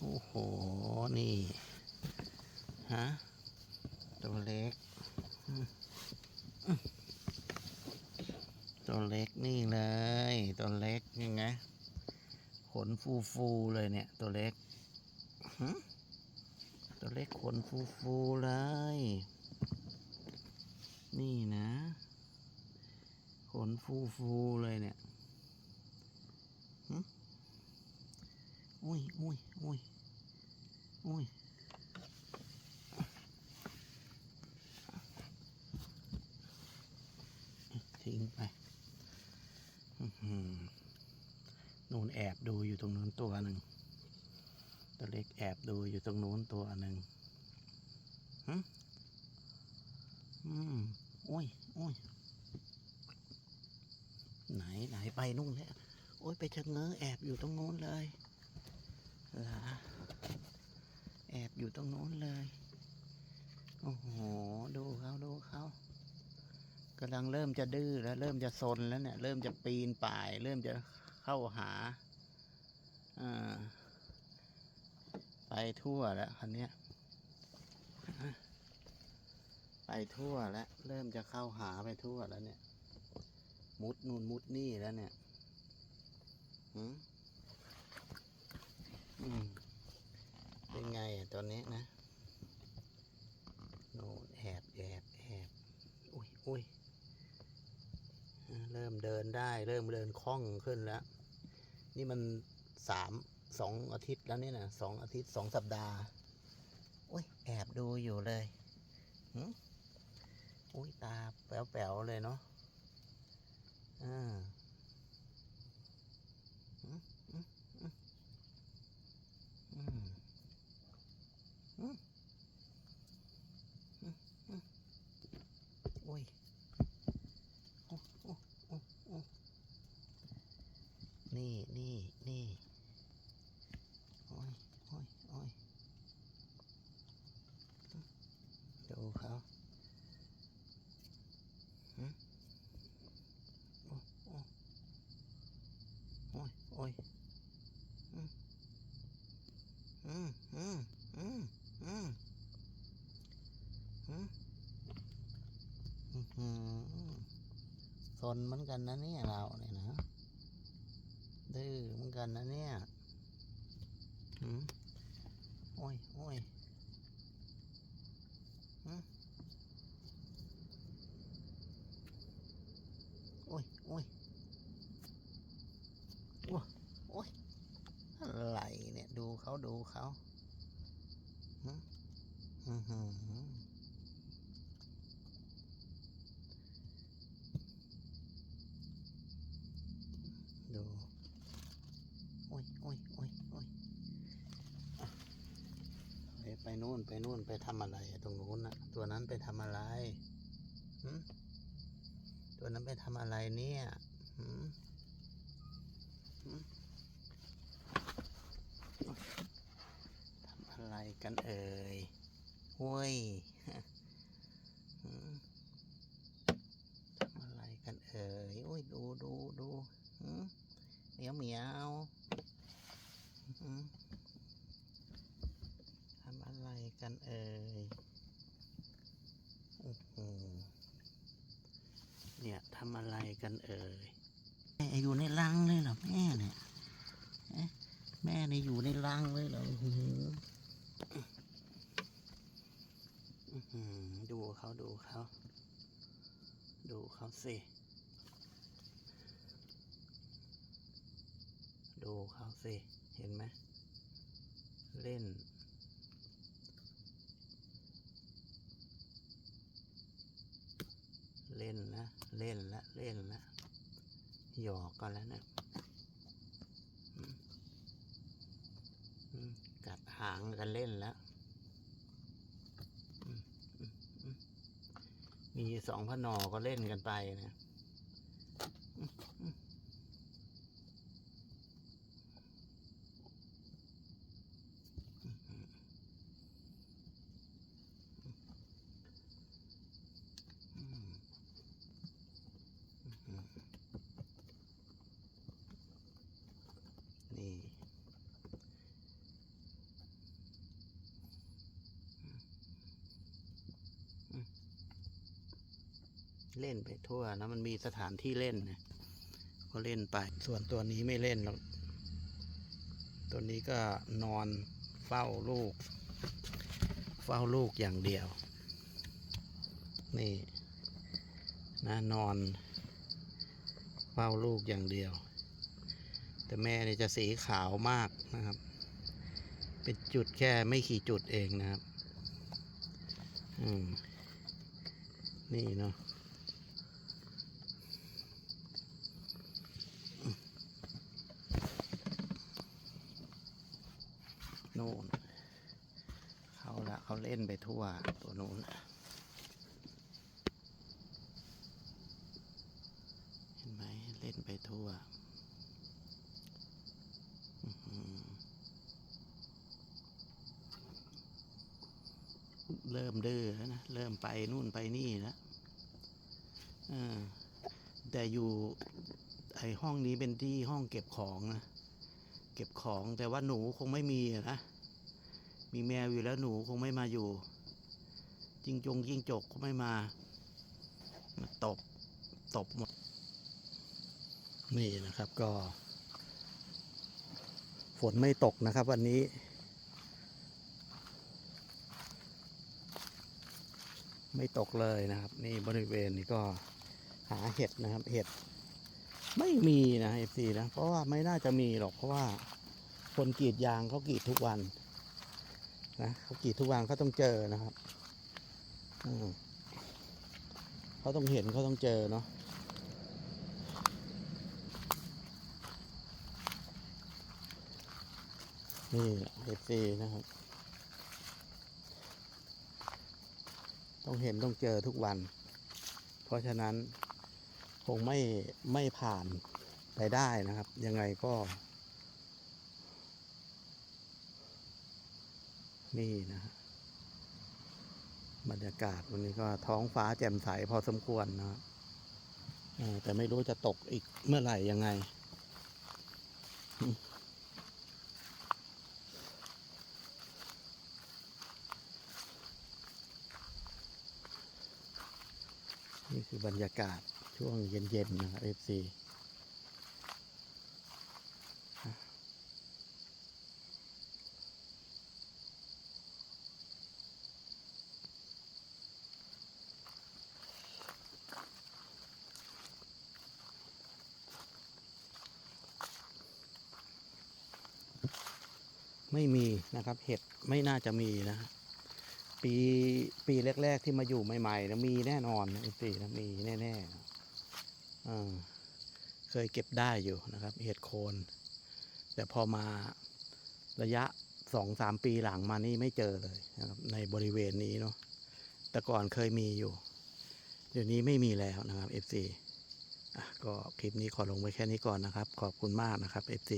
โอ้โห นี่ ฮะ ตัวเล็ก ตัวเล็กนี่เลย ตัวเล็กยังไงขนฟูฟูเลยเนี่ย ตัวเล็ก ตัวเล็กขนฟูฟูเลย นี่นะ ขนฟูฟูเลยเนี่ย อุ้ยอุ้ยอุ้ยอุ้ยทิ้งไปนู่นแอบดูอยู่ตรงนู้นตัวหนึ่งตัวเล็กแอบดูอยู่ตรงนู้นตัวหนึ่งหึอืมอุ้ยอุ้ยไหนไหนไปนู่นแล้ว โอ้ยไปชะเง้อแอบอยู่ตรงนู้นเลย เหรอแอบอยู่ตรงโน้นเลย โอ้โห ดูเขาดูเขากำลังเริ่มจะดื้อแล้ว เริ่มจะซนแล้วเนี่ย เริ่มจะปีนป่าย เริ่มจะเข้าหาอ่าไปทั่วแล้วคันนี้ไปทั่วแล้ว เริ่มจะเข้าหาไปทั่วแล้วเนี่ย มุดนู่นมุดนี่แล้วเนี่ยหืม เป็นไงอะตอนนี้นะโน่นแอบแอบแอบอุ้ยอุ้ยเริ่มเดินได้ เริ่มเดินคล่องขึ้นแล้ว นี่มันสามสองอาทิตย์แล้วนี่นะสองอาทิตย์สองสัปดาห์อุ้ยแอบดูอยู่เลยหืมอุ้ยตาแป๋วๆเลยเนาะอ่าอืมอืมอืมอืมอืมอืมอืมอุ้ยโอ้โอ้โอ้โอ้นี่นี่นี่โอ้ยโอ้ยโอ้ยดูเขาหืมโอ้โอ้โอ้ยโอ้ยอืมอืมอืมอืมอืมอืมอื้อหือส นเหมือนกันนะเนี่ยเราเนี่ยนะดื้อเหมือนกันนะเนี่ยหืมโอ้ยโอ้ยหืมโอ้ยโอ้ยโอ้ยโอ้ยอะไรเนี่ย ดูเขาดูเขาหืมอือหือ ดูโอ้ยโอ้ยโอ้ยโอ้ยไปไปนู่นไปนู่นไปทำอะไรตรงนู้นนะตัวนั้นไปทำอะไรหืมตัวนั้นไปทำอะไรเนี่ยหืมทำอะไรกันเอ่ยห้วยหืมทำอะไรกันเอ่ยโอ้ยดูดูดูหืม เหมียว เอืมทำอะไรกันเอ่ยโอ้โหเนี่ยทำอะไรกันเอ่ยแม่อยู่ในรังเลยเหรอแม่เนี่ยแม่เนี่ยอยู่ในรังเลยเหรออื้อหืออื้อหือดูเขาดูเขา ดูเขาสิ ดูเขาสิ เห็นไหม เล่น เล่นนะ เล่นละ เล่นละ หยอกกันแล้วนะกัดหางกันเล่นแล้ว มีสองพนอก็เล่นกันไปนะอืมอืมอืมอืมนี่ เล่นไปทั่วนะมันมีสถานที่เล่นนะก็เล่นไป ส่วนตัวนี้ไม่เล่นหรอกตัวนี้ก็นอนเฝ้าลูก เฝ้าลูกอย่างเดียว นี่นะนอน เฝ้าลูกอย่างเดียว แต่แม่เนี่ยจะสีขาวมากนะครับ เป็นจุดแค่ไม่กี่จุดเองนะครับ อืม นี่เนาะโน่นเขาละเขาเล่นไปทั่วตัวนู้น เห็นไหมเล่นไป ทั่วเริ่มดื้อแล้วนะ เริ่มไปนู่นไปนี่แล้วแต่อยู่ไอห้องนี้เป็นที่ห้องเก็บของนะ เก็บของแต่ว่าหนูคงไม่มีนะ มีแมวอยู่แล้วหนูคงไม่มาอยู่จิงจงจิงจกก็ไม่มา มาตบ ตบหมด นี่นะครับก็ ฝนไม่ตกนะครับวันนี้ ไม่ตกเลยนะครับ นี่บริเวณนี้ก็หาเห็ดนะครับ เห็ดไม่มีนะเอฟซีนะ เพราะว่าไม่น่าจะมีหรอกเพราะว่าคนกรีดยางเขากรีดทุกวันนะเขากรีดทุกวันเขาต้องเจอนะครับเขาต้องเห็นเขาต้องเจอเนาะ นี่เอฟซีนะครับ ต้องเห็นต้องเจอทุกวัน เพราะฉะนั้นคงไม่ไม่ผ่านไปได้นะครับ ยังไงก็ นี่นะฮะบรรยากาศวันนี้ก็ท้องฟ้าแจ่มใสพอสมควรนะแต่ไม่รู้จะตกอีกเมื่อไหร่ยังไง นี่ คือบรรยากาศช่วงเย็นๆนะครับ FC ไม่มีนะครับ เห็ดไม่น่าจะมีนะ ปีปีแรก ๆ ที่มาอยู่ใหม่ๆนะมีแน่นอนนะสินะมีแน่ๆอ่าเคยเก็บได้อยู่นะครับ เห็ดโคน แต่พอมาระยะสองสามปีหลังมานี่ไม่เจอเลยนะครับ ในบริเวณนี้เนาะแต่ก่อนเคยมีอยู่ เดี๋ยวนี้ไม่มีแล้วนะครับ FC อะก็คลิปนี้ขอลงไว้แค่นี้ก่อนนะครับ ขอบคุณมากนะครับ FC